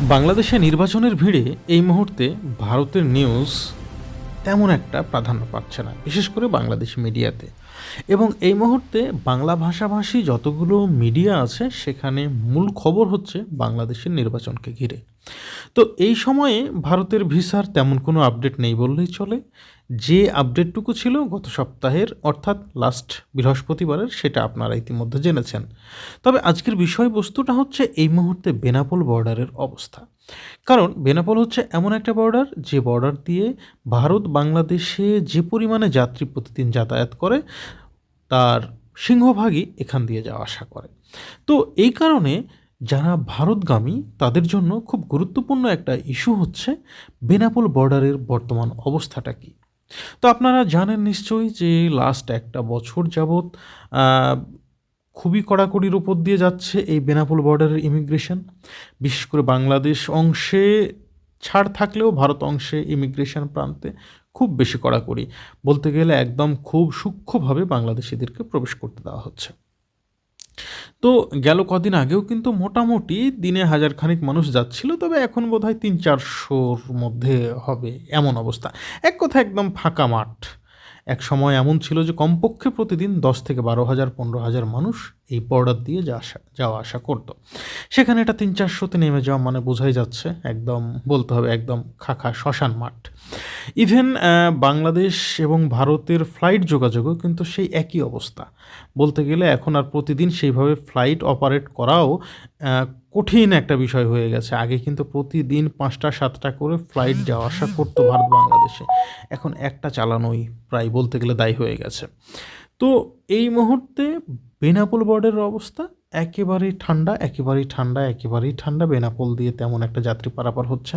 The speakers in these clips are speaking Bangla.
বাংলাদেশে নির্বাচনের ভিড়ে এই মুহূর্তে ভারতের নিউজ তেমন একটা প্রাধান্য পাচ্ছে না, বিশেষ করে বাংলাদেশি মিডিয়াতে। এবং এই মুহূর্তে বাংলা ভাষাভাষী যতগুলো মিডিয়া আছে, সেখানে মূল খবর হচ্ছে বাংলাদেশের নির্বাচনকে ঘিরে। তো এই সময়ে ভারতের ভিসার তেমন কোনো আপডেট নেই বললেই চলে। যে আপডেটটুকু ছিল গত সপ্তাহের, অর্থাৎ লাস্ট বৃহস্পতিবারের, সেটা আপনারা ইতিমধ্যে জেনেছেন। তবে আজকের বিষয়বস্তুটা হচ্ছে এই মুহূর্তে বেনাপোল বর্ডারের অবস্থা। কারণ বেনাপোল হচ্ছে এমন একটা বর্ডার, যে বর্ডার দিয়ে ভারত বাংলাদেশে যে পরিমাণে যাত্রী প্রতিদিন যাতায়াত করে, তার সিংহভাগই এখান দিয়ে যাওয়া আসা করে। তো এই কারণে যারা ভারতগামী, তাদের জন্য খুব গুরুত্বপূর্ণ একটা ইস্যু হচ্ছে বেনাপোল বর্ডারের বর্তমান অবস্থাটা কী। তো আপনারা জানেন নিশ্চয়ই যে লাস্ট একটা বছর যাবৎ খুবই কড়াকড়ির ওপর দিয়ে যাচ্ছে এই বেনাপোল বর্ডারের ইমিগ্রেশন বিশেষ করে বাংলাদেশ অংশে ছাড় থাকলেও ভারত অংশে ইমিগ্রেশন প্রান্তে খুব বেশি কড়াকড়ি। বলতে গেলে একদম খুব সূক্ষ্মভাবে বাংলাদেশিদেরকে প্রবেশ করতে দেওয়া হচ্ছে। তো গেল কদিন আগেও কিন্তু মোটামুটি দিনে হাজার খানিক মানুষ যাচ্ছিল, তবে এখন বোধ হয় তিন চারশোর মধ্যে হবে এমন অবস্থা। এক কথা একদম ফাঁকা মাঠ। এক সময় এমন ছিল যে কমপক্ষে প্রতিদিন দশ থেকে বারো হাজার, পনেরো হাজার মানুষ এই বর্ডার দিয়ে যা আসা, যাওয়া আসা করতো। সেখানে এটা তিন চারশোতে নেমে যাওয়া মানে বোঝাই যাচ্ছে একদম, বলতে হবে একদম খাখা শ্মশান মাঠ। ইভেন বাংলাদেশ এবং ভারতের ফ্লাইট যোগাযোগও কিন্তু সেই একই অবস্থা। বলতে গেলে এখন আর প্রতিদিন সেইভাবে ফ্লাইট অপারেট করাও কঠিন একটা বিষয় হয়ে গেছে। আগে কিন্তু প্রতিদিন পাঁচটা, সাতটা করে ফ্লাইট যাওয়া আসা করতো ভারত বাংলাদেশে। এখন একটা চালানোই প্রায় বলতে গেলে দায়ী হয়ে গেছে। তো এই মুহূর্তে বেনাপোল বর্ডারের অবস্থা একেবারেই ঠান্ডা একেবারেই ঠান্ডা একেবারেই ঠান্ডা। বেনাপোল দিয়ে তেমন একটা যাত্রী পারাপার হচ্ছে।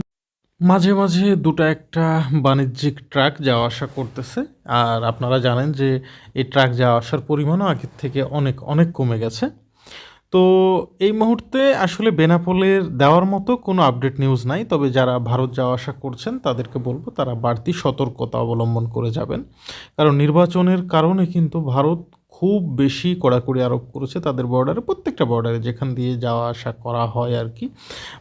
মাঝে মাঝে দুটো একটা বাণিজ্যিক ট্রাক যাওয়া আসা করতেছে। আর আপনারা জানেন যে এই ট্রাক যাওয়া আসার পরিমাণও আগের থেকে অনেক অনেক কমে গেছে। তো এই মুহূর্তে আসলে বেনাপোলের দেওয়ার মতো কোনো আপডেট নিউজ নাই, তবে যারা ভারত যাওয়া আসা করছেন তাদেরকে বলব তারা বাড়তি সতর্কতা অবলম্বন করে যাবেন। কারণ নির্বাচনের কারণে কিন্তু ভারত খুব বেশি কড়াকড়ি আরোপ করেছে তাদের বর্ডারে প্রত্যেকটা বর্ডারে যেখান দিয়ে যাওয়া আসা করা হয় আর কি।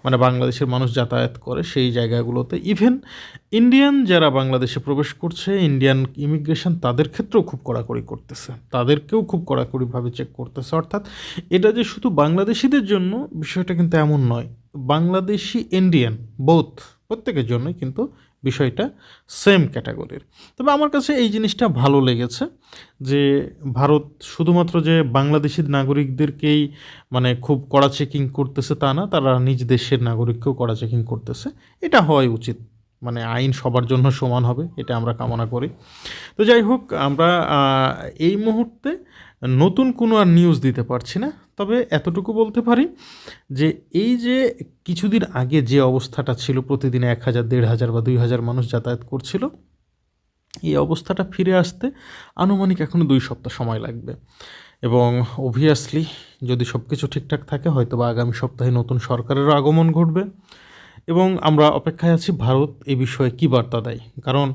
মানে বাংলাদেশের মানুষ যাতায়াত করে সেই জায়গাগুলোতে। ইভেন ইন্ডিয়ান যারা বাংলাদেশে প্রবেশ করছে ইন্ডিয়ান ইমিগ্রেশন তাদের ক্ষেত্রেও খুব কড়াকড়ি করতেছে। তাদেরকেও খুব কড়াকড়িভাবে চেক করতেছে। অর্থাৎ এটা যে শুধু বাংলাদেশিদের জন্য বিষয়টা কিন্তু এমন নয়। বাংলাদেশি ইন্ডিয়ান বোথ প্রত্যেকের জন্যই কিন্তু বিষয়টা সেম ক্যাটাগরির তবে আমার কাছে এই জিনিসটা ভালো লেগেছে যে ভারত শুধুমাত্র যে বাংলাদেশি নাগরিকদেরকেই মানে খুব কড়া চেকিং করতেছে তা না, তারা নিজ দেশের নাগরিককেও কড়া চেকিং করতেছে। এটা হওয়াই উচিত। মানে আইন সবার জন্য সমান হবে, এটা আমরা কামনা করি। তো যাই হোক, আমরা এই মুহূর্তে নতুন কোনো আর নিউজ দিতে পারছি না। তবে এতটুকু বলতে পারি যে এই যে কিছুদিন আগে যে অবস্থাটা ছিল, প্রতিদিন এক হাজার, দেড় হাজার বা দুই হাজার মানুষ যাতায়াত করছিল, এই অবস্থাটা ফিরে আসতে আনুমানিক এখনও দুই সপ্তাহ সময় লাগবে। এবং অবভিয়াসলি যদি সব কিছু ঠিকঠাক থাকে হয়তো বা আগামী সপ্তাহে নতুন সরকারেরও আগমন ঘটবে। এবং আমরা অপেক্ষায় আছি ভারত এই বিষয়ে কী বার্তা দেয়? কারণ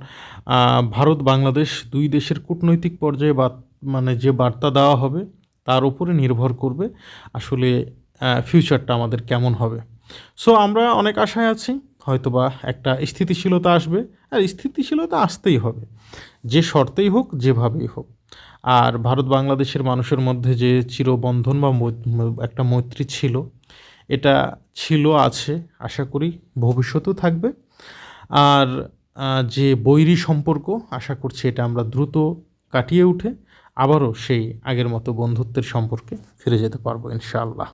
ভারত বাংলাদেশ দুই দেশের কূটনৈতিক পর্যায়ে বা মানে যে বার্তা দেওয়া হবে তার উপরে নির্ভর করবে আসলে ফিউচারটা আমাদের কেমন হবে। সো আমরা অনেক আশায় আছি, হয়তোবা একটা স্থিতিশীলতা আসবে, আর স্থিতিশীলতা আসতেই হবে। যে শর্তেই হোক, যেভাবেই হোক। আর ভারত বাংলাদেশের মানুষের মধ্যে যে চিরবন্ধন বা একটা মৈত্রী ছিল, এটা ছিল, আছে, আশা করি ভবিষ্যতেও থাকবে। আর যে বৈরী সম্পর্ক, আশা করছি এটা আমরা দ্রুত কাটিয়ে উঠে আবারও সেই আগের মতো বন্ধুত্বের সম্পর্কে ফিরে যেতে পারব ইনশাআল্লাহ।